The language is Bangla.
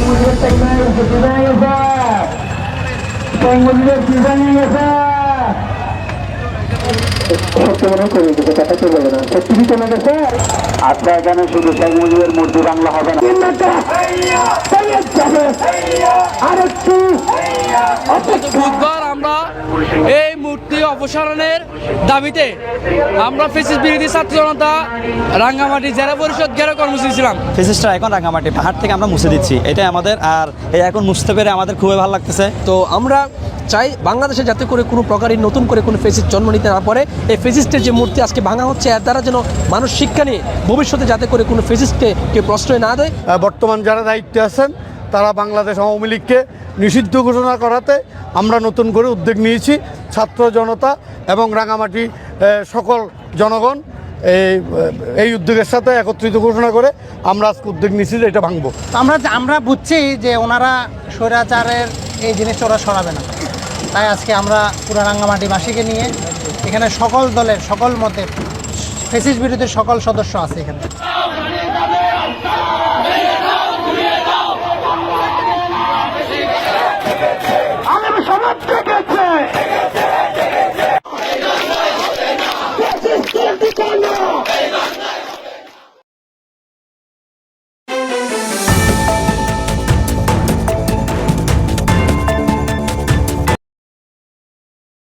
মুজিবের টেকনাই গেছে বিদায় গেছে শেখ মুজিবের বিদায় গেছে সত্য মনে করে গেছে কথা কেউ বলে না সত্যি কি চলে গেছে আচ্ছা এখানে শুধু শেখ মুজিবের মূর্তি বাংলা হবে না। আর একটু আমরা এই মূর্তি অপসারণের দাবিতে আমরা ফেসিস বিরোধী ছাত্র জনতা রাঙ্গামাটি জেলা পরিষদ ঘেরা কর্মসূচি ছিলাম। ফেসিসটা এখন রাঙামাটি পাহাড় থেকে আমরা মুছে দিচ্ছি এটাই আমাদের আর এই এখন মুছতে পেরে আমাদের খুবই ভালো লাগতেছে। তো আমরা চাই বাংলাদেশে যাতে করে কোনো প্রকারই নতুন করে কোনো ফেসিস জন্ম নিতে না পারে। এই ফেসিস্টের যে মূর্তি আজকে ভাঙা হচ্ছে এর দ্বারা যেন মানুষ শিক্ষা নিয়ে ভবিষ্যতে যাতে করে কোনো ফেসিস্টকে কেউ প্রশ্রয় না দেয়। বর্তমান যারা দায়িত্বে আছেন তারা বাংলাদেশ আওয়ামী লীগকে নিষিদ্ধ ঘোষণা করাতে আমরা নতুন করে উদ্যোগ নিয়েছি। ছাত্র জনতা এবং রাঙামাটি সকল জনগণ এই এই উদ্যোগের সাথে একত্রিত ঘোষণা করে আমরা আজকে উদ্যোগ নিয়েছি যে এটা ভাঙবো। আমরা আমরা বুঝছি যে ওনারা স্বৈরাচারের এই জিনিসটা ওরা সরাবে না। তাই আজকে আমরা পুরো রাঙ্গামাটিবাসীকে নিয়ে এখানে সকল দলের, সকল মতের, ফেসিস বিরোধী সকল সদস্য আছে এখানে।